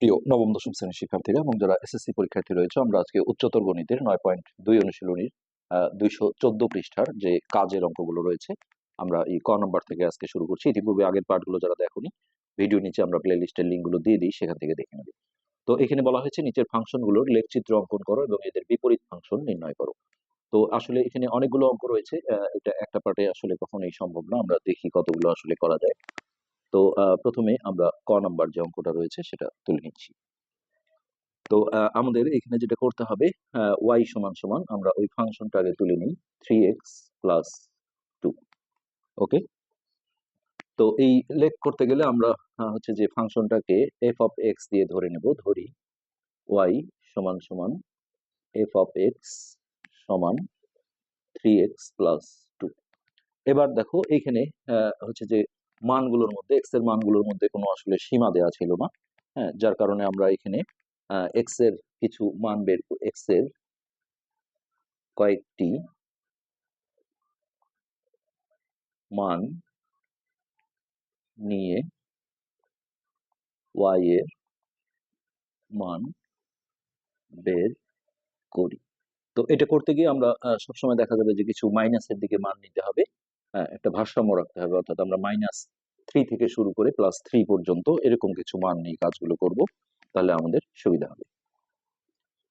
প্রিয় নবম, দশম শ্রেণির শিক্ষার্থীরা এবং যারা এসএসসি পরীক্ষার্থী রয়েছে, আমরা আজকে উচ্চতর গণিতের নয় পয়েন্ট দুই অনুশীলনীর দুইশো চোদ্দ পৃষ্ঠার যে কাজের অঙ্কগুলো রয়েছে, আমরা এই ক নম্বর থেকে আজকে শুরু করছি। ইতিপূর্বে আগের পার্টগুলো যারা দেখোনি, ভিডিও নিচে আমরা প্লে লিস্টের লিঙ্কগুলো দিয়ে দিই, সেখান থেকে দেখে নেবে। তো এখানে বলা হয়েছে, নিচের ফাংশনগুলোর লেখচিত্র অঙ্কন করো এবং এদের বিপরীত ফাংশন নির্ণয় করো। তো আসলে এখানে অনেকগুলো অঙ্ক রয়েছে এটা একটা পার্টে আসলে কখনোই সম্ভব না, আমরা দেখি কতগুলো আসলে করা যায়। তো প্রথমে আমরা ক নাম্বার যে অঙ্কটা রয়েছে সেটা তুলে নিচ্ছি। তো আমাদের এখানে যেটা করতে হবে ওয়াই সমান সমান আমরা ওই ফাংশনটা আগে তুলে নিই three x plus two okay? তো এই লেখ করতে গেলে আমরা হচ্ছে যে ফাংশনটাকে এফ অফ এক্স দিয়ে ধরে নেব ধরি ওয়াই সমান সমান এফ অফ এক্স সমান থ্রি এক্স প্লাস টু এবার দেখো এইখানে আহ, হচ্ছে যে মানগুলোর মধ্যে এক্সের মানগুলোর মধ্যে কোনো আসলে সীমা দেওয়া ছিল না। হ্যাঁ যার কারণে আমরা এখানে এক্সের কিছু মান বের এক্সের কয়েকটি মান নিয়ে ওয়াই এর মান বের করি। তো এটা করতে গিয়ে আমরা সবসময় দেখা যাবে যে কিছু মাইনাসের দিকে মান নিতে হবে। একটা ভারসাম্য রাখতে হবে। অর্থাৎ আমরা মাইনাস থ্রি থেকে শুরু করে প্লাস থ্রি পর্যন্ত এরকম কিছু মান নিয়ে কাজগুলো করব, তাহলে আমাদের সুবিধা হবে।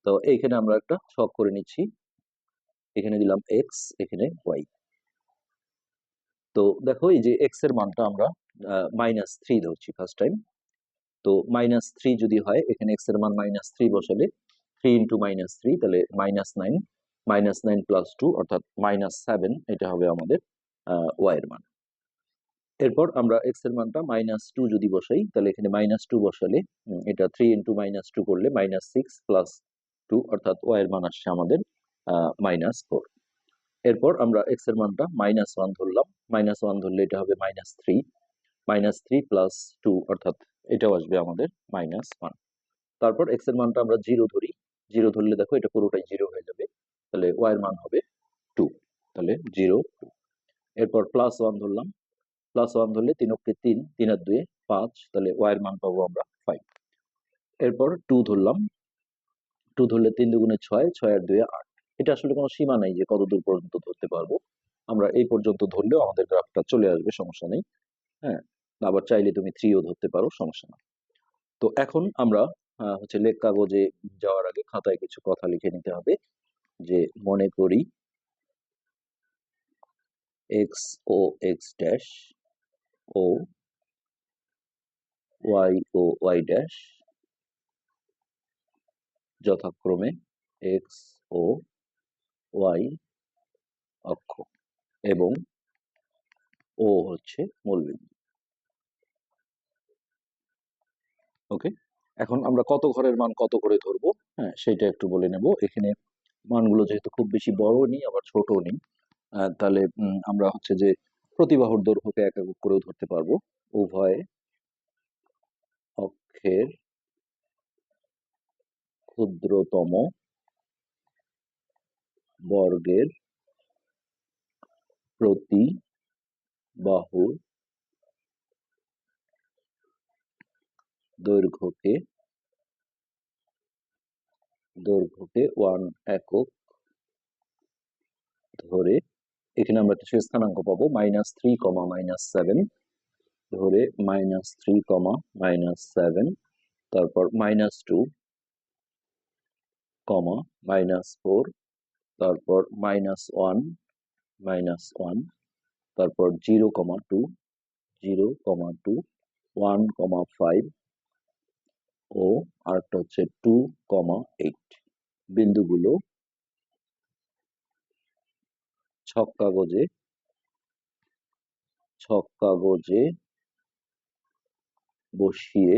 তো এইখানে আমরা একটা ছক করে নিচ্ছি। এখানে দিলাম এক্স এখানে ওয়াই তো দেখো এই যে এক্সের মানটা আমরা মাইনাস থ্রি ধরছি ফার্স্ট টাইম তো মাইনাস থ্রি যদি হয়, এখানে এক্সের মান মাইনাস থ্রি বসালে থ্রি ইন্টু মাইনাস থ্রি তাহলে minus nine minus nine plus two অর্থাৎ মাইনাস সেভেন এটা হবে আমাদের ওয়াই এর মান। এরপর আমরা এক্সের মানটা মাইনাস টু যদি বসাই, তাহলে এখানে মাইনাস টু বসালে এটা থ্রি ইন্টু মাইনাস টু করলে মাইনাস সিক্স প্লাস টু অর্থাৎ ওয়াই এর মান আসছে আমাদের মাইনাস ফোর এরপর আমরা এক্সের মানটা মাইনাস ওয়ান ধরলাম। মাইনাস ওয়ান ধরলে এটা হবে minus three minus three plus two অর্থাৎ এটাও আসবে আমাদের মাইনাস ওয়ান তারপর এক্সের মানটা আমরা জিরো ধরি। জিরো ধরলে দেখো এটা পুরোটাই জিরো হয়ে যাবে। তাহলে ওয়াই এর মান হবে টু তাহলে জিরো টু এরপর প্লাস ওয়ান ধরলাম। প্লাস ওয়ান ধরলে তিন অক্ষে তিন তিন আর দুয়ে পাঁচ, তাহলে ওয়াই এর মান পাবো আমরা ফাইভ এরপর টু ধরলাম। টু ধরলে তিন দুগুণে ছয় ছয় আর দুয়ে আট। এটা আসলে কোনো সীমা নেই যে কত দূর পর্যন্ত ধরতে পারব। আমরা এই পর্যন্ত ধরলেও আমাদের গ্রাফটা চলে আসবে, সমস্যা নেই। হ্যাঁ আবার চাইলে তুমি থ্রিও ধরতে পারো, সমস্যা না। তো এখন আমরা হচ্ছে লেখ কাগজে যাওয়ার আগে খাতায় কিছু কথা লিখে নিতে হবে। যে মনে করি এক্স ও এক্স ড্যাশ ও ওয়াই ও ওয়াই ড্যাশ যথাক্রমে এক্স ও ওয়াই অক্ষ এবং ও হচ্ছে মূলবিন্দু। ওকে এখন আমরা কত ঘরের মান কত করে ধরবো? হ্যাঁ সেটা একটু বলে নেব। এখানে মানগুলো যেহেতু খুব বেশি বড় নেই, আবার ছোট নেই। তাহলে আমরা হচ্ছে যে প্রতিবাহুর দৈর্ঘ্যকে এক একক করেও ধরতে পারব। উভয় অক্ষের ক্ষুদ্রতম বর্গের প্রতি বাহুর দৈর্ঘ্যকে দৈর্ঘ্যকে ওয়ান একক ধরে এখানে আমরা কিছু স্থানাঙ্ক পাবো minus three comma minus seven ধরে minus three comma minus seven তারপর minus two comma minus four তারপর মাইনাস ওয়ান মাইনাস ওয়ান তারপর zero comma two zero comma two one comma five ও আরেকটা হচ্ছে টু কমা এইট বিন্দুগুলো ছক কাগজে ছক কাগজে বসিয়ে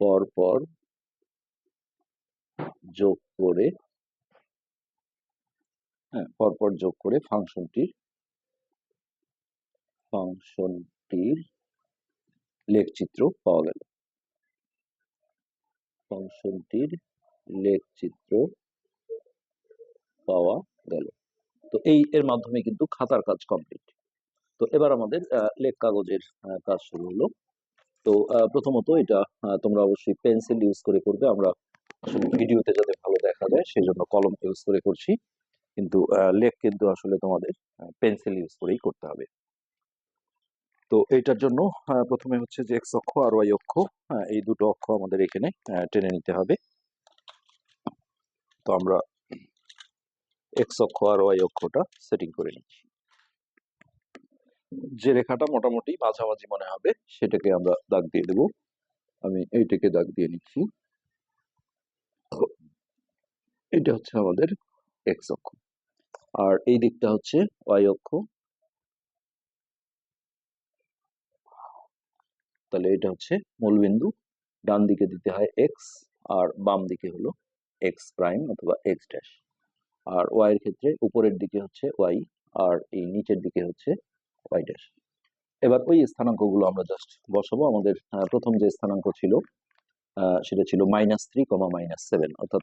পরপর যোগ করে হ্যাঁ পরপর যোগ করে ফাংশনটির ফাংশনটির লেখচিত্র পাওয়া গেল। ফাংশনটির লেখচিত্র পাওয়া গেল। তো এই এর মাধ্যমে কিন্তু খাতার কাজ কমপ্লিট তো এবার আমাদের লেখ কাগজের কাজ শুরু হলো। তো প্রথমত এটা তোমরা অবশ্যই পেন্সিল ইউজ করে করবে। আমরা আসলে ভিডিওতে যাতে ভালো দেখা যায় সেই জন্য কলম ইউজ করে করছি। কিন্তু লেখ কিন্তু আসলে তোমাদের পেন্সিল ইউজ করেই করতে হবে। তো এইটার জন্য প্রথমে হচ্ছে যে এক্স অক্ষ আর ওয়াই অক্ষ এই দুটো অক্ষ আমাদের এখানে টেনে নিতে হবে। তো আমরা এক্স অক্ষ আর ওয়াই অক্ষটা সেটিং করে নিচ্ছি। যে রেখাটা মোটামুটি মাঝামাঝি মনে হবে, সেটাকে আমরা দাগ দিয়ে দেব। আমি এইটাকে দাগ দিয়ে নিচ্ছি। এটা হচ্ছে আমাদের এক্স অক্ষ। আর এই দিকটা হচ্ছে ওয়াই অক্ষ। তাহলে এটা হচ্ছে মূলবিন্দু। ডান দিকে দিতে হয় এক্স আর বাম দিকে হলো এক্স প্রাইম অথবা এক্স ড্যাশ আর ওয়াই এর ক্ষেত্রে উপরের দিকে হচ্ছে ওয়াই আর এই নিচের দিকে হচ্ছে ওয়াই ড্যাশ এবার ওই স্থানাঙ্কগুলো আমরা জাস্ট বসাবো। আমাদের প্রথম যে স্থানাঙ্ক ছিল সেটা ছিল minus three comma minus seven অর্থাৎ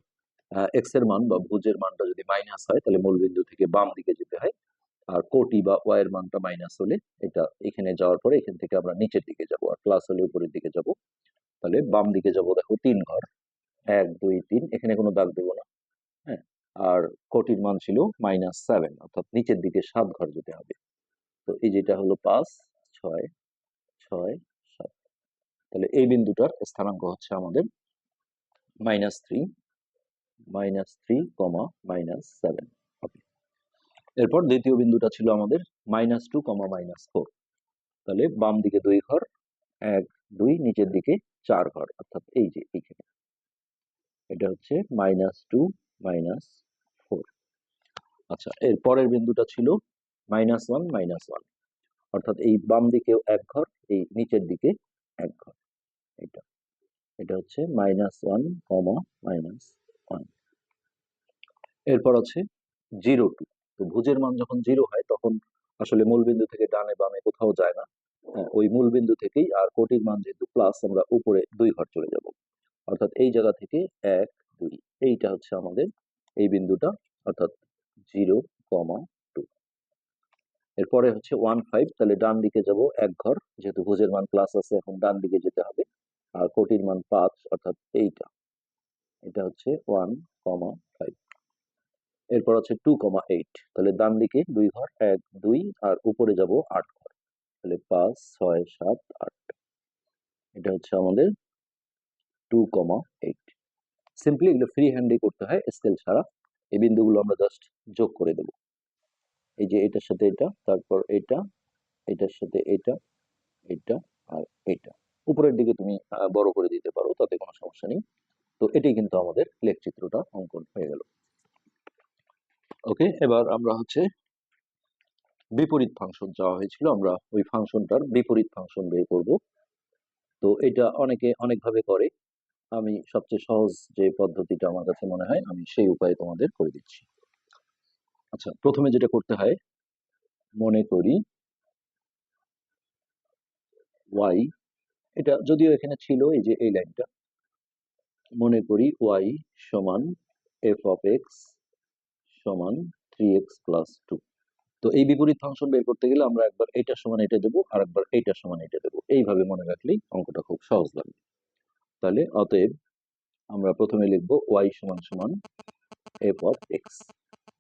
এক্সের মান বা ভুজের মানটা যদি মাইনাস হয়, তাহলে মূলবিন্দু থেকে বাম দিকে যেতে হয়। আর কোটি বা ওয়াই এর মানটা মাইনাস হলে এটা এখানে যাওয়ার পরে এখান থেকে আমরা নিচের দিকে যাব আর প্লাস হলে উপরের দিকে যাব। তাহলে বাম দিকে যাব দেখো তিন ঘর। এক, দুই, তিন। এখানে কোনো দাগ দেবো না। হ্যাঁ। আর কোটির মান ছিল মাইনাস সেভেন অর্থাৎ নিচের দিকে সাত ঘর যেতে হবে। তো এই যেটা হলো পাঁচ, ছয় ছয়, সাত। তাহলে এই বিন্দুটার স্থানাঙ্ক হচ্ছে আমাদের minus three minus three comma minus seven এরপর দ্বিতীয় বিন্দুটা ছিল আমাদের minus two comma minus four তাহলে বাম দিকে দুই ঘর, এক, দুই, নিচের দিকে চার ঘর, অর্থাৎ এই যে এইখানে। এটা হচ্ছে মাইনাস টু মাইনাস আচ্ছা এর পরের বিন্দুটা ছিল মাইনাস ওয়ান মাইনাস ওয়ান অর্থাৎ এই বাম দিকেও এক ঘর এই নিচের দিকে এক ঘর। এটা এটা হচ্ছে minus one comma minus one এরপর আছে জিরো টু তো ভুজের মান যখন জিরো হয় তখন আসলে মূল বিন্দু থেকে ডানে বামে কোথাও যায় না। হ্যাঁ, ওই মূল বিন্দু থেকেই আর কোটির মান যেহেতু প্লাস আমরা উপরে দুই ঘর চলে যাব। অর্থাৎ এই জায়গা থেকে এক দুই। এইটা হচ্ছে আমাদের এই বিন্দুটা অর্থাৎ জিরো কমা টু এরপরে হচ্ছে ওয়ান ফাইভ তাহলে ডান দিকে যাব, এক ঘর, যেহেতু ভুজের মান প্লাস আছে, এখন ডান দিকে যেতে হবে। আর কোটির মান পাঁচ, অর্থাৎ এইটা। এটা হচ্ছে ওয়ান কমা ফাইভ এরপর হচ্ছে টু কমা এইট তাহলে ডান দিকে দুই ঘর, এক, দুই, আর উপরে যাব আট ঘর। তাহলে পাঁচ, ছয়, সাত, আট। এটা হচ্ছে আমাদের টু কমা এইট সিম্পলি এগুলো ফ্রি হ্যান্ডে করতে হয় স্কেল ছাড়া। এই বিন্দুগুলো আমরা জাস্ট যোগ করে দেব। এই যে এটার সাথে এটা, তারপর এটা, এটার সাথে এটা এটা আর এটা। উপরের দিকে তুমি বড় করে দিতে পারো, তাতে কোনো সমস্যা নেই। তো এটাই কিন্তু আমাদের লেখ চিত্রটা অঙ্কন হয়ে গেল। ওকে, এবার আমরা হচ্ছে বিপরীত ফাংশন যাওয়া হয়েছিল, আমরা ওই ফাংশনটার বিপরীত ফাংশন বের করব। তো এটা অনেকে অনেকভাবে করে আমি সবচেয়ে সহজ যে পদ্ধতিটা আমার কাছে মনে হয়, আমি সেই উপায়ে তোমাদের করে দিচ্ছি। আচ্ছা প্রথমে যেটা করতে হয়, মনে করি ওয়াই এটা যদিও এখানে ছিল এই যে এই লাইনটা, মনে করি ওয়াই সমান এফ অফ এক্স সমান থ্রি এক্স প্লাস টু তো এই বিপরীত ফাংশন বের করতে গেলে আমরা একবার এটার সমান এটা দেবো আর একবার এইটার সমান এটা দেবো। এইভাবে মনে রাখলেই অঙ্কটা খুব সহজ লাগবে তাহলে অতএব আমরা প্রথমে লিখব ওয়াই সমান সমান এফ অফ এক্স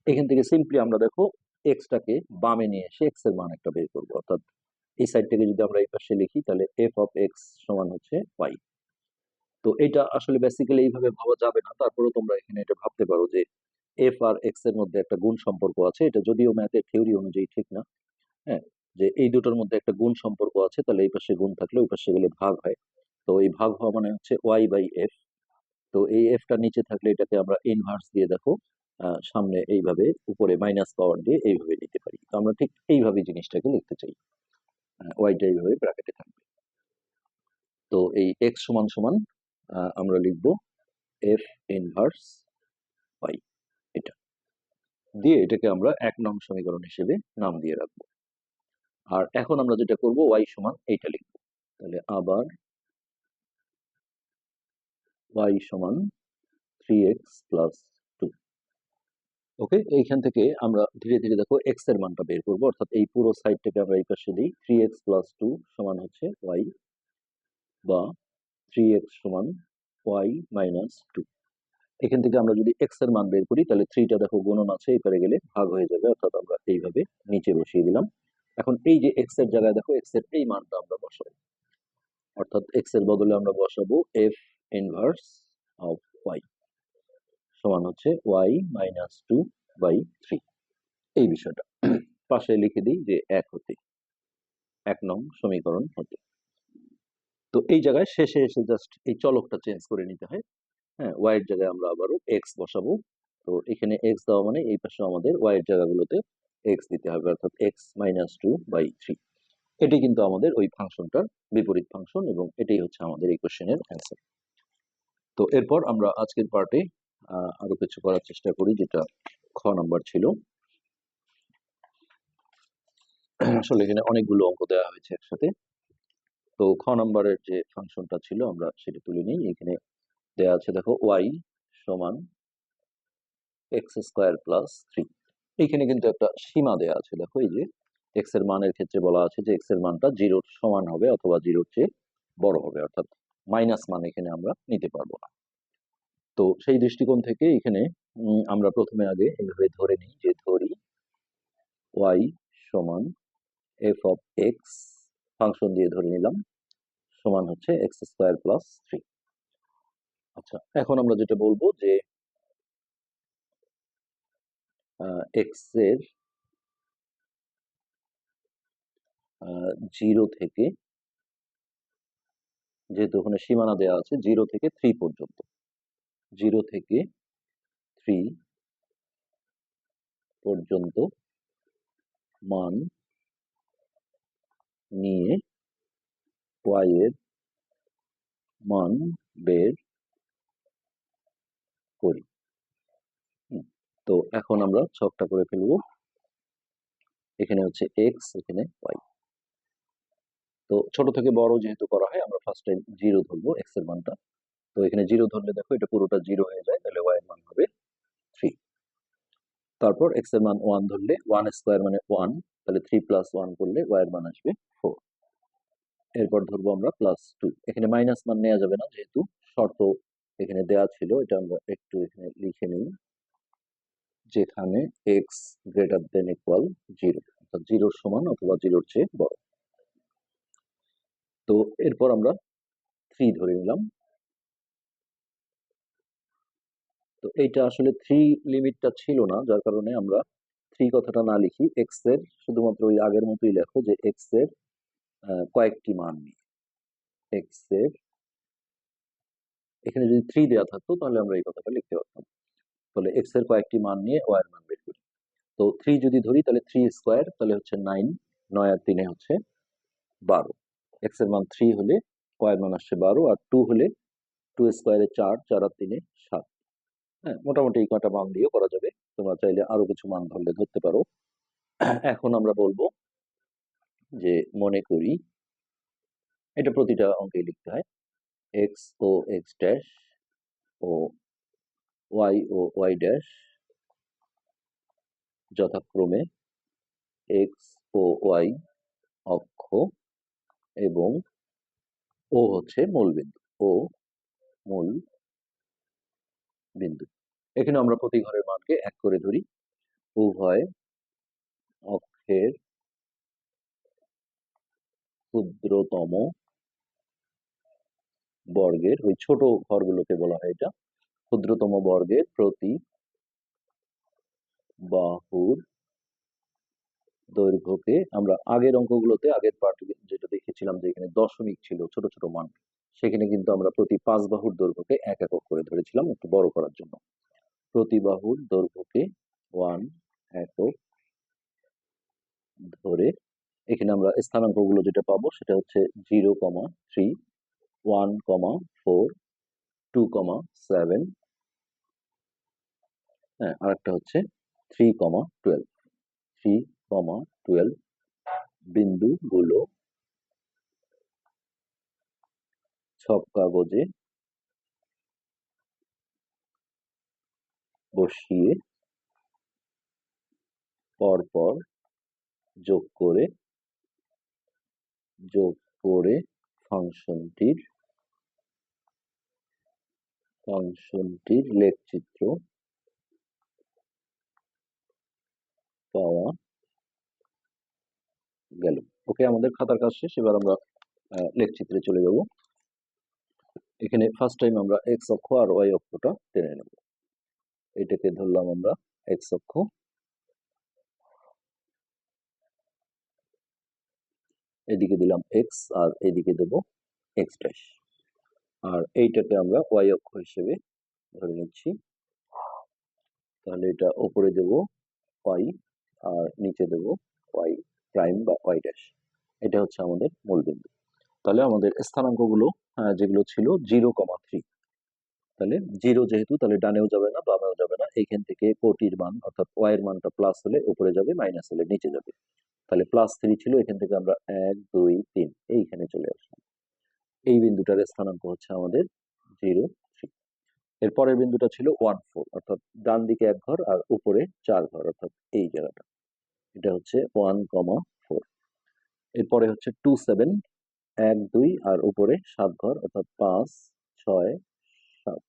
এখান থেকে সিম্পলি আমরা দেখো এক্সটাকে বামে নিয়ে এসে এক্সের মান একটা বের করব। অর্থাৎ এই সাইড থেকে যদি আমরা এই পাশে লিখি, তাহলে এফ অফ এক্স সমান হচ্ছে ওয়াই তো এটা আসলে বেসিক্যালি এইভাবে ভাবা যাবে না। তারপরেও তোমরা এখানে এটা ভাবতে পারো যে এফ আর এক্সের মধ্যে একটা গুণ সম্পর্ক আছে। এটা যদিও ম্যাথের থিওরি অনুযায়ী ঠিক না হ্যাঁ? যে এই দুটোর মধ্যে একটা গুণ সম্পর্ক আছে, তাহলে এই পাশে গুণ থাকলে ওই পাশে গেলে ভাগ হয়। তো এই ভাগ হওয়া মানে হচ্ছে ওয়াই বাই এফ তো এই এফটা নিচে থাকলে এটাকে আমরা ইনভার্স দিয়ে দেখো সামনে এইভাবে, উপরে মাইনাস পাওয়ার দিয়ে এইভাবে নিতে পারি। তো আমরা ঠিক এইভাবে জিনিসটাকে লিখতে চাই। ওয়াইটা এইভাবে ব্র্যাকেটে থাকবে। তো এই এক্স সমান সমান আমরা লিখব এফ ইনভার্স ওয়াই এটা। দিয়ে এটাকে আমরা এক নং সমীকরণ হিসেবে নাম দিয়ে রাখব। আর এখন আমরা যেটা করব ওয়াই সমান এইটা লিখব। তাহলে আবার ওয়াই সমান three x plus two okay এইখান থেকে আমরা ধীরে ধীরে দেখো এক্সের মানটা বের করব, অর্থাৎ এই পুরো সাইডটাকে আমরা এই পাশে দিই থ্রি এক্স প্লাস টু সমান হচ্ছে ওয়াই বা থ্রি এক্স সমান ওয়াই মাইনাস টু এখান থেকে আমরা যদি এক্সের মান বের করি, তাহলে থ্রিটা দেখো গুণন আছে এই পারে গেলে ভাগ হয়ে যাবে, অর্থাৎ আমরা এইভাবে নিচে বসিয়ে দিলাম। এখন এই যে এক্সের জায়গায় দেখো এক্সের এই মানটা আমরা বসাবো, অর্থাৎ এক্সের বদলে আমরা বসাবো এফ ইনভার্স অফ ওয়াই সমান হচ্ছে y minus two by three এই বিষয়টা। পাশে লিখে দিই যে এক হতে। এক নং সমীকরণ হতে। তো এই জায়গায় শেষে এসে জাস্ট এই চলকটা চেঞ্জ করে নিতে হয়। হ্যাঁ ওয়াই এর জায়গায় আমরা আবারও এক্স বসাবো। তো এখানে এক্স দেওয়া মানে এই পাশে আমাদের ওয়াই এর জায়গাগুলোতে এক্স দিতে হবে, অর্থাৎ x minus two by three এটি কিন্তু আমাদের ওই ফাংশনটার বিপরীত ফাংশন এবং এটাই হচ্ছে আমাদের এই কোশ্চেনের অ্যান্সার তো এরপর আমরা আজকের পার্টে আরও কিছু করার চেষ্টা করি, যেটা খ নাম্বার ছিল। আসলে এখানে অনেকগুলো অঙ্ক দেওয়া হয়েছে একসাথে। তো খ নাম্বারের যে ফাংশনটা ছিল, আমরা সেটা তুলে নিই। এখানে দেওয়া আছে, দেখো ওয়াই সমান এক্স স্কোয়ার প্লাস থ্রি এইখানে কিন্তু একটা সীমা দেওয়া আছে, দেখো, এই যে এক্সের মানের ক্ষেত্রে বলা আছে যে এক্সের মানটা জিরোর সমান হবে অথবা জিরোর চেয়ে বড় হবে, অর্থাৎ মাইনাস মান এখানে আমরা নিতে পারব না। তো সেই দৃষ্টিকোণ থেকে এখানে আমরা প্রথমে আগে এইভাবে ধরে নিই যে ধরি ওয়াই সমান এফ অফ এক্স ফাংশন দিয়ে ধরে নিলাম, সমান হচ্ছে এক্স স্কোয়ার প্লাস থ্রি আচ্ছা এখন আমরা যেটা বলব যে এক্সের জিরো থেকে যেহেতু ওখানে সীমানা দেওয়া আছে জিরো থেকে থ্রি পর্যন্ত। জিরো থেকে থ্রি পর্যন্ত মান নিয়ে ওয়াই এর মান বের করি। তো এখন আমরা ছকটা করে ফেলব। এখানে হচ্ছে এক্স এখানে ওয়াই তো ছোট থেকে বড় যেহেতু করা হয়, আমরা ফার্স্ট টাইম জিরো ধরবো এক্সের মানটা। তো এখানে জিরো ধরলে দেখো, এটা পুরোটা জিরো হয়ে যায়, তাহলে ওয়াই এর মান হবে থ্রি তারপর এক্সের মান ওয়ান ধরলে ওয়ান স্কোয়ার মানে ওয়ান তাহলে থ্রি প্লাস ওয়ান করলে ওয়াই এর মান আসবে ফোর এরপর ধরবো আমরা প্লাস টু এখানে মাইনাস মান নেওয়া যাবে না, যেহেতু শর্ত এখানে দেওয়া ছিল, এটা আমরা একটু এখানে লিখে নিই। যেখানে x greater than equal zero অর্থাৎ জিরোর সমান অথবা জিরোর চেয়ে বড়। তো এরপর আমরা থ্রি ধরে নিলাম। তো এইটা আসলে থ্রি লিমিটটা ছিল না, যার কারণে আমরা থ্রি কথাটা না লিখি। এক্সের শুধুমাত্র ওই আগের মতোই লেখো যে এক্সের কয়েকটি মান নিয়ে। এক্সের, এখানে যদি থ্রি দেওয়া থাকতো তাহলে আমরা এই কথাটা লিখতে পারতাম। তাহলে এক্সের কয়েকটি মান নিয়ে ওয়াই এর মান বের করি। তো থ্রি যদি ধরি তাহলে থ্রি স্কোয়ার তাহলে হচ্ছে নাইন নয় আর তিনে হচ্ছে বারো। এক্সের মান থ্রি হলে এর মান আসছে বারো, আর টু হলে টু স্কোয়ারে চার চার আর তিনে সাত। হ্যাঁ মোটামুটি এই কটা মান দিয়েও করা যাবে। তোমরা চাইলে আরও কিছু মান ধরলে ধরতে পারো। এখন আমরা বলব যে মনে করি এটা প্রতিটা অঙ্কে লিখতে হয়। এক্স ও এক্স ড্যাশ ও ওয়াই ও ওয়াই ড্যাশ যথাক্রমে এক্স ও ওয়াই অক্ষ এবং ও হচ্ছে মূল বিন্দু ও মূল বিন্দু এখানে আমরা প্রতি ঘরের মানকে এক করে ধরি। উভয় অক্ষের ক্ষুদ্রতম বর্গের, ওই ছোট ঘরগুলোকে বলা হয় এটা, ক্ষুদ্রতম বর্গের প্রতি বাহুর দৈর্ঘ্যকে আমরা আগের অঙ্কগুলোতে, আগের পার্ট যেটা দেখেছিলাম যে এখানে দশমিক ছিল, ছোট ছোট মান, সেখানে কিন্তু আমরা প্রতি পাঁচ বাহুর দৈর্ঘ্যকে এক একক করে ধরেছিলাম একটু বড় করার জন্য। প্রতি বাহুর দৈর্ঘ্যকে ওয়ান একক ধরে এখানে আমরা স্থানাঙ্কগুলো যেটা পাবো সেটা হচ্ছে zero comma three one comma four two comma seven হ্যাঁ আরেকটা হচ্ছে three comma twelve three comma twelve বিন্দুগুলো ছক কাগজে বসিয়ে পরপর যোগ করে যোগ করে ফাংশনটির ফাংশনটির লেখচিত্র পাওয়া গেল। ওকে আমাদের খাতার কাজ শেষ, এবার আমরা লেখচিত্রে চলে যাব। এখানে ফার্স্ট টাইম আমরা এক্স অক্ষ আর ওয়াই অক্ষটা টেনে নেব। এটাকে ধরলাম আমরা এক্স অক্ষ। এদিকে দিলাম এক্স আর এদিকে দেব এক্স ড্যাশ আর এইটাকে আমরা ওয়াই অক্ষ হিসেবে ধরে নিচ্ছি। তাহলে এটা ওপরে দেব ওয়াই আর নিচে দেব ওয়াই প্রাইম বা ওয়াই ড্যাশ এটা হচ্ছে আমাদের মূল বিন্দু। তাহলে আমাদের স্থানাঙ্কগুলো যেগুলো ছিল জিরো কমা থ্রি তাহলে জিরো যেহেতু, তাহলে ডানেও যাবে না, বামেও যাবে না, এইখান থেকে কোটির মান, অর্থাৎ ওয়াই এর মানটা প্লাস হলে উপরে যাবে মাইনাস হলে নিচে যাবে। তাহলে প্লাস থ্রি ছিল, এখান থেকে আমরা এক, দুই, তিন, এইখানে চলে আসলাম। এই বিন্দুটার স্থানাঙ্ক হচ্ছে আমাদের জিরো থ্রি এর পরের বিন্দুটা ছিল ওয়ান ফোর অর্থাৎ ডান দিকে এক ঘর আর উপরে চার ঘর, অর্থাৎ এই জায়গাটা। এটা হচ্ছে ওয়ান কমা ফোর এরপরে হচ্ছে টু সেভেন এক, দুই, আর উপরে সাত ঘর, অর্থাৎ পাঁচ, ছয়, সাত।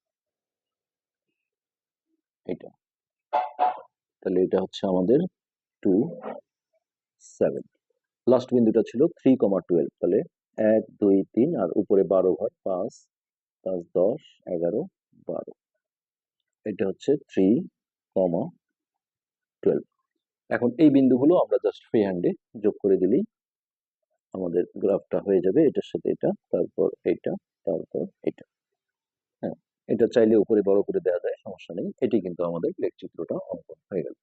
এটা তাহলে এটা হচ্ছে আমাদের টু সেভেন লাস্ট বিন্দুটা ছিল থ্রি কমা টুয়েলভ তাহলে এক, দুই, তিন, আর উপরে বারো ঘর, পাঁচ পাঁচ, দশ, এগারো, বারো। এটা হচ্ছে থ্রি কমা টুয়েলভ এখন এই বিন্দুগুলো আমরা জাস্ট ফ্রি হ্যান্ডে যোগ করে দিলেই আমাদের গ্রাফটা হয়ে যাবে, এটার সাথে এটা, তারপর এটা তারপর এটা। হ্যাঁ এটা চাইলে উপরে বড় করে দেওয়া যায়, সমস্যা নেই এটি কিন্তু আমাদের লেখচিত্রটা অঙ্কন হয়ে গেল।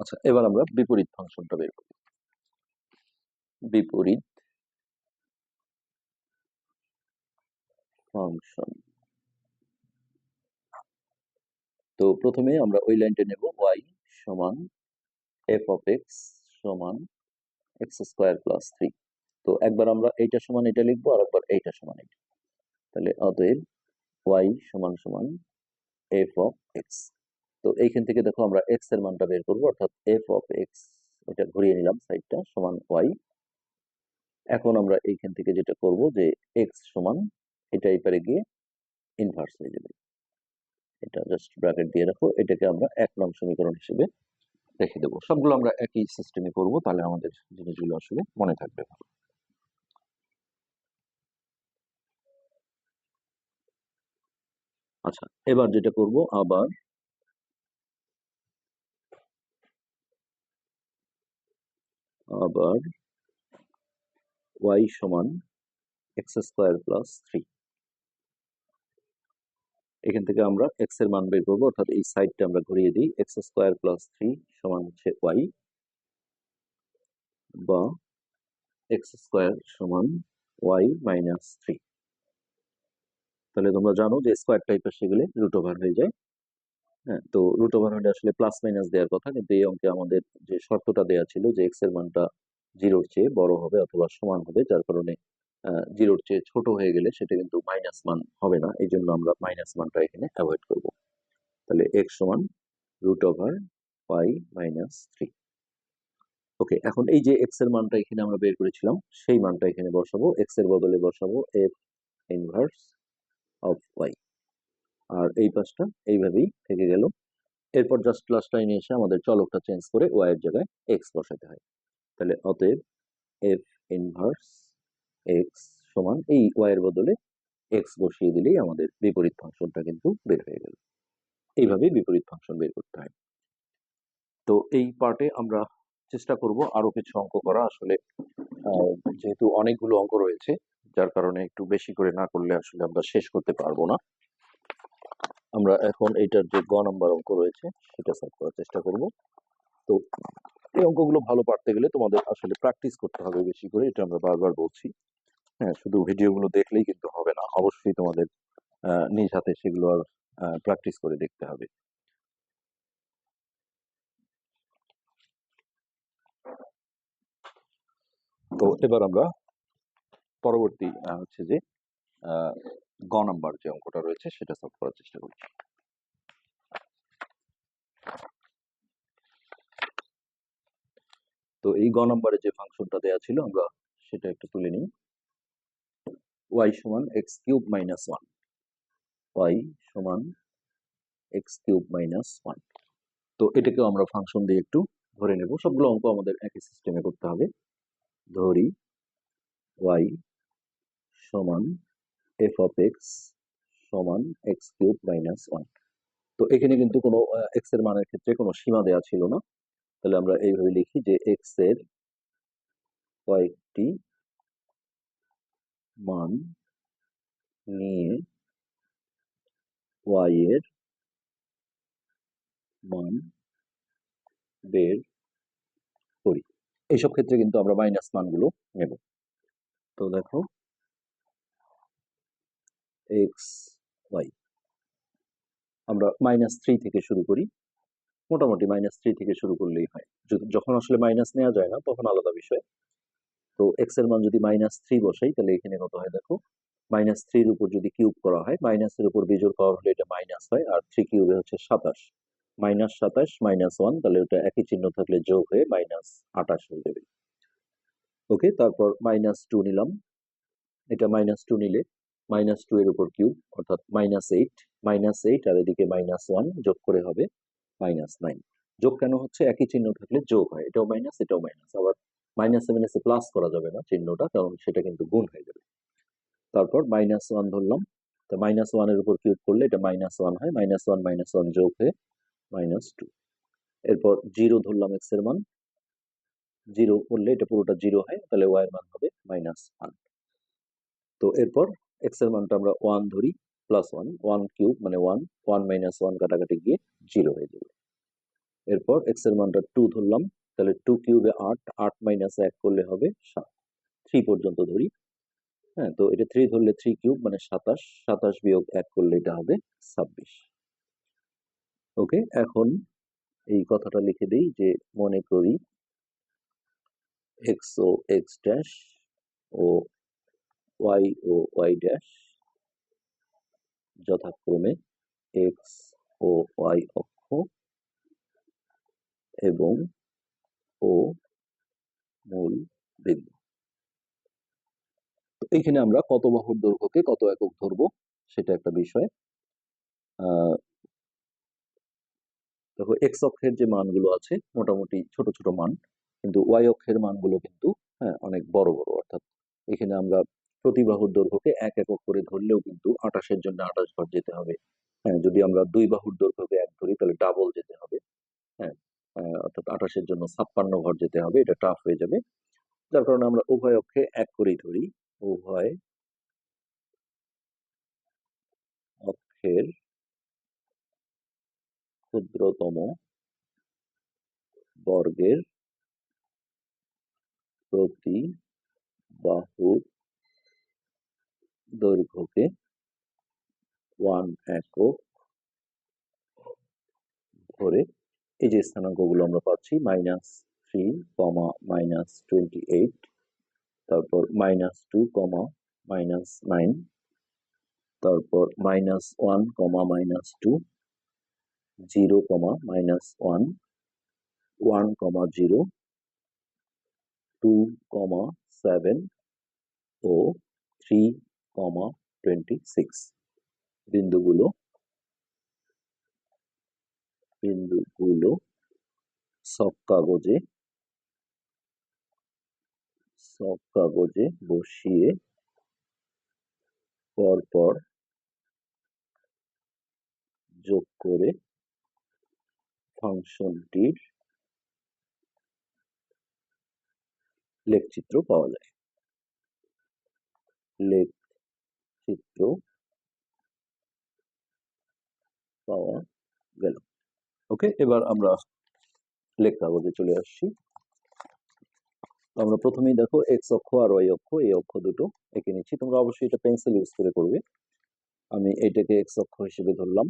আচ্ছা এবার আমরা বিপরীত ফাংশনটা বের করি। বিপরীত ফাংশন। তো প্রথমে আমরা ওই লাইনটা নেব, y সমান এফ অফ এক্স সমান এক্স স্কোয়ার প্লাস থ্রি তো একবার আমরা এইটা সমান এটা লিখব আর একবার এইটা সমান এটা তাহলে অতএব y সমান সমান এফ অফ এক্স তো এইখান থেকে দেখো আমরা এক্সের মানটা বের করব, অর্থাৎ এফ অফ এক্স এটা ঘুরিয়ে নিলাম সাইডটা সমান y এখন আমরা এইখান থেকে যেটা করব যে এক্স সমান এটা এই পারে গিয়ে ইনভার্স হয়ে যাবে। এটা জাস্ট ব্র্যাকেট দিয়ে রাখো, এটাকে আমরা এক নং সমীকরণ হিসেবে রেখে দেবো। সবগুলো আমরা একই সিস্টেমে করব, তাহলে আমাদের জিনিসগুলো আসলে মনে থাকবে আচ্ছা এবার যেটা করব, আবার আবার y সমান এক্স স্কোয়ার প্লাস থ্রি এখান থেকে আমরা এক্সের মান বের করব, অর্থাৎ এই সাইডটা আমরা ঘুরিয়ে দিই এক্স স্কোয়ার প্লাস থ্রি সমান হচ্ছে ওয়াই বা এক্স স্কোয়ার সমান ওয়াই মাইনাস থ্রি তাহলে তোমরা জানো যে স্কোয়ার টাইপের সেগুলো রুট ওভার হয়ে যায়। হ্যাঁ তো রুট ওভার হলে আসলে প্লাস মাইনাস দেওয়ার কথা, কিন্তু এই অঙ্কে আমাদের যে শর্তটা দেওয়া ছিল যে এক্সের মানটা জিরোর চেয়ে বড় হবে অথবা সমান হবে, যার কারণে জিরোর চেয়ে ছোট হয়ে গেলে সেটা কিন্তু মাইনাস মান হবে না। এই জন্য আমরা মাইনাস মানটা এখানে অ্যাভয়েড করব। তাহলে এক্স সমান root over y minus three okay এখন এই যে এক্সের মানটা এখানে আমরা বের করেছিলাম, সেই মানটা এখানে বসাবো। এক্সের বদলে বসাবো এফ ইনভার্স অফ ওয়াই আর এই পাশটা এইভাবেই থেকে গেল। এরপর জাস্ট লাস্ট লাইনে এসে আমাদের চলকটা চেঞ্জ করে ওয়াই এর জায়গায় এক্স বসাতে হয়। তাহলে অতএব এফ ইনভার্স এক্স সমান এই ওয়াই এর বদলে এক্স বসিয়ে দিলেই আমাদের বিপরীত ফাংশনটা কিন্তু বের হয়ে গেল। এইভাবেই বিপরীত ফাংশন বের করতে হয়। তো এই পার্টে আমরা চেষ্টা করব আরও কিছু অঙ্ক করা। আসলে যেহেতু অনেকগুলো অঙ্ক রয়েছে, যার কারণে একটু বেশি করে না করলে আসলে আমরা শেষ করতে পারব না। আমরা এখন এইটার যে গ নাম্বার অঙ্ক রয়েছে, সেটা সলভ করার চেষ্টা করব। তো এই অঙ্কগুলো ভালো পারতে গেলে তোমাদের আসলে প্র্যাকটিস করতে হবে বেশি করে, এটা আমরা বারবার বলছি। হ্যাঁ শুধু ভিডিওগুলো দেখলেই কিন্তু হবে না। অবশ্যই তোমাদের নিজ হাতে সেগুলো আর প্র্যাকটিস করে দেখতে হবে। তো এবার আমরা পরবর্তী হচ্ছে যে গ নাম্বার যে অঙ্কটা রয়েছে সেটা সলভ করার চেষ্টা করছি। তো এই গ নাম্বারে যে ফাংশনটা দেওয়া ছিল আমরা সেটা একটু তুলে নিই। ওয়াই সমান x cube minus one y সমান এক্স কিউব মাইনাস ওয়ান তো এটাকেও আমরা ফাংশন দিয়ে একটু ধরে নেব। সবগুলো অঙ্ক আমাদের একই সিস্টেমে করতে হবে। ধরি ওয়াই সমান এফ অফ এক্স সমান এক্স কিউব মাইনাস ওয়ান তো এখানে কিন্তু কোনো এক্সের মানের ক্ষেত্রে কোনো সীমা দেওয়া ছিল না। তাহলে আমরা এইভাবে লিখি যে এক্সের কয়েকটি মান নিয়ে ওয়াই এর মান বের করি এইসব ক্ষেত্রে কিন্তু আমরা মাইনাস মানগুলো নেব। তো দেখো। এক্স ওয়াই আমরা মাইনাস থ্রি থেকে শুরু করি। মোটামুটি মাইনাস থ্রি থেকে শুরু করলেই হয়। যখন আসলে মাইনাস নেওয়া যায় না, তখন আলাদা বিষয়। তো এক্সের মান যদি মাইনাস থ্রি বসাই, তাহলে এখানে কত হয় দেখো? মাইনাস থ্রির উপর যদি কিউব করা হয় মাইনাসের উপর বিজোড় পাওয়ার হলে এটা মাইনাস হয়, আর থ্রি কিউবে হচ্ছে সাতাশ। মাইনাস সাতাশ মাইনাস ওয়ান তাহলে ওটা একই চিহ্ন থাকলে যোগ হয়ে মাইনাস আঠাশ হয়ে যাবে। ওকে তারপর মাইনাস টু নিলাম। এটা মাইনাস টু নিলে মাইনাস টু এর উপর কিউব অর্থাৎ মাইনাস এইট মাইনাস এইট আর এদিকে মাইনাস ওয়ান যোগ করে হবে মাইনাস নাইন যোগ কেন হচ্ছে? একই চিহ্ন থাকলে যোগ হয়। এটাও মাইনাস এটাও মাইনাস আবার মাইনাস সেভেন এসে প্লাস করা যাবে না চিহ্নটা, কারণ সেটা কিন্তু গুণ হয়ে যাবে। তারপর মাইনাস ওয়ান ধরলাম। তো মাইনাস ওয়ানের উপর কিউব করলে এটা মাইনাস ওয়ান হয়। মাইনাস ওয়ান মাইনাস ওয়ান যোগ হয়ে মাইনাস টু এরপর জিরো ধরলাম এক্সের মান। জিরো করলে এটা পুরোটা জিরো হয়, তাহলে ওয়াই এর মান হবে মাইনাস ওয়ান তো এরপর এক্সের মানটা আমরা ওয়ান ধরি প্লাস ওয়ান ওয়ান কিউব মানে ওয়ান ওয়ান মাইনাস ওয়ান কাটাকাটি গিয়ে জিরো হয়ে যাবে। এরপর এক্সের মানটা টু ধরলাম। তাহলে টু কিউবে আট আট মাইনাস এক করলে হবে সাত। থ্রি পর্যন্ত ধরি। হ্যাঁ তো এটা থ্রি ধরলে থ্রি কিউব মানে সাতাশ সাতাশ বিয়োগ এক করলে এটা হবে ছাব্বিশ। ওকে এখন এই কথাটা লিখে দিই যে মনে করি এক্স ও এক্স ড্যাশ ও ওয়াই ও ওয়াই ড্যাশ যথাক্রমে এক্স ও ওয়াই অক্ষ এবং ও মূল বিন্দু। এইখানে আমরা কত বাহুর দৈর্ঘ্যকে কত একক ধরবো সেটা একটা বিষয়। দেখো এক্স অক্ষের যে মানগুলো আছে মোটামুটি ছোট ছোট মান, কিন্তু ওয়াই অক্ষের মানগুলো কিন্তু হ্যাঁ অনেক বড় বড়। অর্থাৎ এখানে আমরা প্রতি বাহুর দৈর্ঘ্যকে এক একক করে ধরলেও কিন্তু আঠাশের জন্য আঠাশ ঘর যেতে হবে। হ্যাঁ যদি আমরা দুই বাহুর দৈর্ঘ্যকে এক ধরি তাহলে ডাবল যেতে হবে। হ্যাঁ অর্থাৎ আঠাশের জন্য ছাপ্পান্ন ঘর যেতে হবে, এটা টাফ হয়ে যাবে। যার কারণে আমরা উভয় অক্ষে এক করেই ধরি। উভয় অক্ষের ক্ষুদ্রতম বর্গের প্রতি বাহুর দৈর্ঘ্যকে ওয়ান একক ধরে এই যে স্থানাঙ্কগুলো আমরা পাচ্ছি minus three comma minus twenty eight তারপর minus two comma minus nine তারপর minus one comma minus two zero comma minus one one comma zero two comma seven ও থ্রি কমা টোয়েন্টি সিক্স বিন্দুগুলো বিন্দুগুলো সব কাগজে সব কাগজে বসিয়ে পরপর যোগ করে ফাংশনটির লেখচিত্র পাওয়া যায়। লেখচিত্র পাওয়া গেল ওকে, এবার আমরা লেখ কাগজে চলে আসছি। আমরা প্রথমেই দেখো এক্স অক্ষ আর ওয়াই অক্ষ, এই অক্ষ দুটো এঁকে নিচ্ছি। তোমরা অবশ্যই এটা পেন্সিল ইউজ করে করবে। আমি এইটাকে এক্স অক্ষ হিসেবে ধরলাম।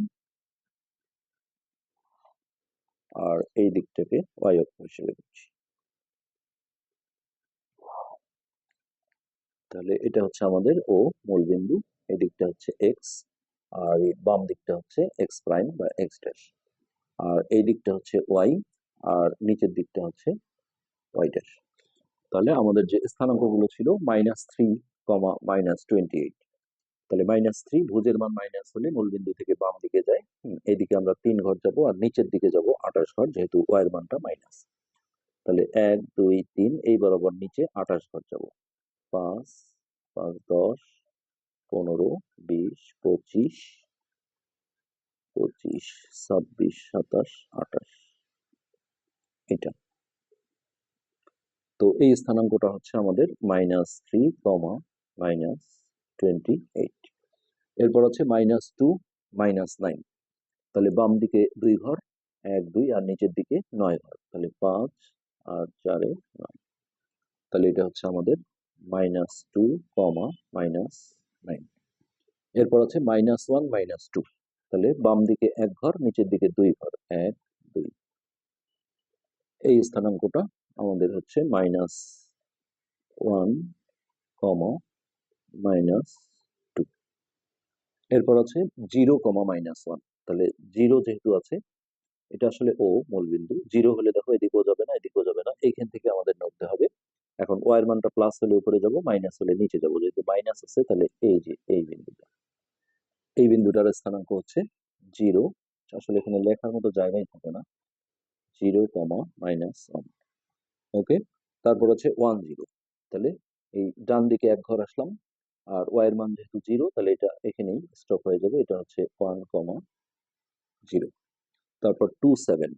আর এই দিকটাকে ওয়াই অক্ষ হিসেবে ধরছি। তাহলে এটা হচ্ছে আমাদের ও মূলবিন্দু, এই দিকটা হচ্ছে এক্স আর বাম দিকটা হচ্ছে এক্স প্রাইম বা এক্স ড্যাশ আর এই দিকটা হচ্ছে ওয়াই আর নিচের দিকটা হচ্ছে ওয়াই ড্যাশ তাহলে আমাদের যে স্থানাঙ্কগুলো ছিল minus three comma minus twenty eight তাহলে মাইনাস থ্রি ভুজের মান মাইনাস হলে মূলবিন্দু থেকে বাম দিকে যায়। হুম, এইদিকে আমরা তিন ঘর যাব আর নিচের দিকে যাব আঠাশ ঘর যেহেতু ওয়াইয়ের মানটা মাইনাস তাহলে এক দুই তিন এই বরাবর নিচে আঠাশ ঘর যাব। পাঁচ পাঁচ দশ পনেরো বিশ পঁচিশ পঁচিশ, ছাব্বিশ, সাতাশ, আঠাশ। এটা। তো এই স্থানাঙ্কটা হচ্ছে আমাদের minus three comma minus twenty eight এরপর হচ্ছে মাইনাস টু মাইনাস নাইন তাহলে বাম দিকে দুই ঘর, এক, দুই, আর নিচের দিকে নয় ঘর। তাহলে পাঁচ আর চারে নয়। তাহলে এটা হচ্ছে আমাদের minus two comma minus nine এরপর হচ্ছে মাইনাস ওয়ান মাইনাস টু তাহলে বাম দিকে এক ঘর, নিচের দিকে দুই ঘর। এক, দুই। এই স্থানাঙ্কটা আমাদের হচ্ছে minus one comma minus two. এরপর আছে জিরো কমা মাইনাস ওয়ান। তাহলে জিরো যেহেতু আছে, এটা আসলে ও মূলবিন্দু জিরো হলে দেখো এদিকেও যাবে না এদিকেও যাবে না। এইখান থেকে আমাদের নড়তে হবে। এখন ওয়ার মানটা প্লাস হলে উপরে যাব মাইনাস হলে নিচে যাব। যেহেতু মাইনাস আছে, তাহলে এই যে, এই বিন্দুটা। এই বিন্দুটার স্থানাঙ্ক হচ্ছে জিরো, আসলে এখানে লেখার মতো জায়গায় থাকে না। Zero comma minus one, okay? তারপর হচ্ছে ওয়ান জিরো। তাহলে এই ডান দিকে এক ঘর আসলাম, আর ওয়ার মান যেহেতু জিরো, তাহলে এটা এখানেই স্টপ হয়ে যাবে, এটা হচ্ছে ওয়ান কমা জিরো। তারপর টু সেভেন,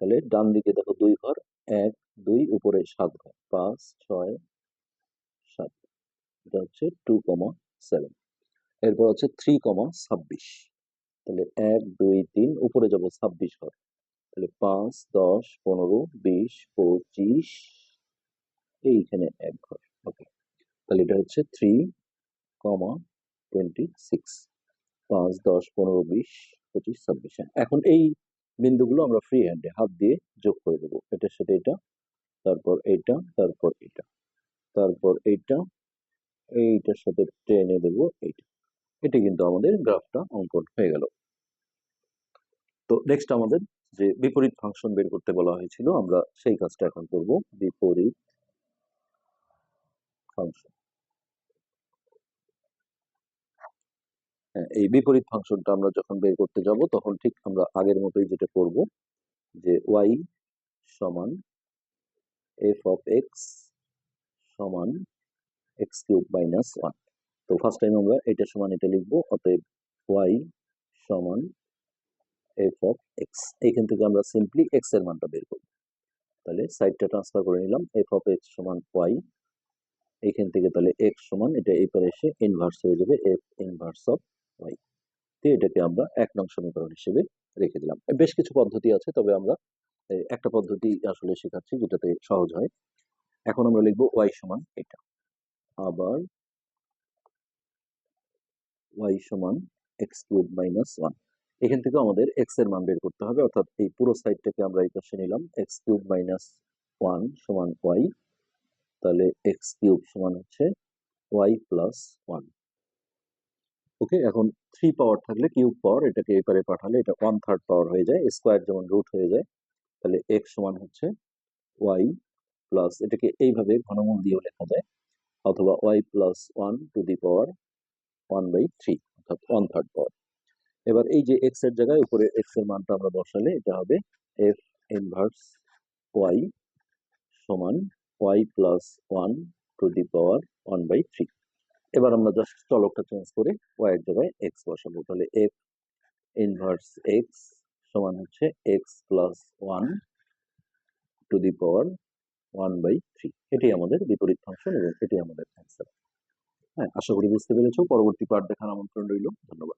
তাহলে ডান দিকে দেখো দুই ঘর, এক, দুই, উপরে সাত ঘর, পাঁচ, ছয়, সাত, এটা হচ্ছে টু কমা সেভেন। এরপর হচ্ছে থ্রি কমা ছাব্বিশ। তাহলে এক দুই তিন উপরে যাব ছাব্বিশ ঘর। তাহলে পাঁচ দশ পনেরো বিশ পঁচিশ এইখানে এক ঘর। ওকে তাহলে এটা হচ্ছে থ্রি কমা টোয়েন্টি সিক্স পাঁচ দশ পনেরো বিশ পঁচিশ ছাব্বিশ। হ্যাঁ, এখন এই বিন্দুগুলো আমরা ফ্রি হ্যান্ডে হাত দিয়ে যোগ করে দেবো। এটার সাথে এটা তারপর এইটা তারপর এটা তারপর এইটা এইটার সাথে টেনে দেবো এইটা। এটা কিন্তু আমাদের গ্রাফটা অঙ্কন হয়ে গেল। তো নেক্সট আমাদের যে বিপরীত ফাংশন বের করতে বলা হয়েছিল, আমরা সেই কাজটা এখন করব, বিপরীত ফাংশন হ্যাঁ এই বিপরীত ফাংশনটা আমরা যখন বের করতে যাব, তখন ঠিক আমরা আগের মতোই যেটা করব, যে ওয়াই সমান এফ অফ এক্স সমান এক্স কিউব মাইনাস ওয়ান তো ফার্স্ট টাইম আমরা এটা সমান এটা লিখব, অতএব ওয়াই সমান এফ অফ এক্স এইখান থেকে আমরা সিম্পলি এক্সের মানটা বের করব। তাহলে সাইডটা ট্রান্সফার করে নিলাম এফ অফ এক্স সমান ওয়াই এইখান থেকে তাহলে এক্স সমান, এটা এই পারে এসে ইনভার্স হয়ে যাবে এফ ইনভার্স অফ ওয়াই তো এটাকে আমরা এক নং সমীকরণ হিসেবে রেখে দিলাম। বেশ কিছু পদ্ধতি আছে, তবে আমরা একটা পদ্ধতি আসলে শেখাচ্ছি যেটাতে সহজ হয়। এখন আমরা লিখব ওয়াই সমান এটা। আবার ওয়াই সমান এক্স কিউব মাইনাস ওয়ান এখান থেকে আমাদের এক্সের মান বের করতে হবে, অর্থাৎ এই পুরো সাইডটাকে আমরা এই পাশে নিলাম। এক্স কিউব মাইনাস ওয়ান সমান ওয়াই তাহলে এক্স কিউব সমান হচ্ছে ওয়াই প্লাস ওয়ান ওকে এখন থ্রি পাওয়ার থাকলে কিউব পাওয়ার এটাকে এপারে পাঠালে এটা ওয়ান থার্ড পাওয়ার হয়ে যায় স্কোয়ার যেমন রুট হয়ে যায়, তাহলে এক্স সমান হচ্ছে ওয়াই প্লাস এটাকে এইভাবে ঘনমূল দিয়েও লেখা যায়, অথবা y plus one to the power one by three অর্থাৎ ওয়ান থার্ড পাওয়ার এবার এই যে এক্সের জায়গায় উপরে এক্সের মানটা আমরা বসালে এটা হবে এফ ইনভার্স ওয়াই সমান y plus one to the power one by three এবার আমরা জাস্ট চলকটা চেঞ্জ করে ওয়াই এর জায়গায় এক্স বসাবো। তাহলে এফ ইনভার্স এক্স সমান হচ্ছে x plus one to the power one by three এটাই আমাদের বিপরীত ফাংশন এবং এটাই আমাদের অ্যান্সার হ্যাঁ আশা করি বুঝতে পেরেছ। পরবর্তী পাঠ দেখার আমন্ত্রণ রইল। ধন্যবাদ।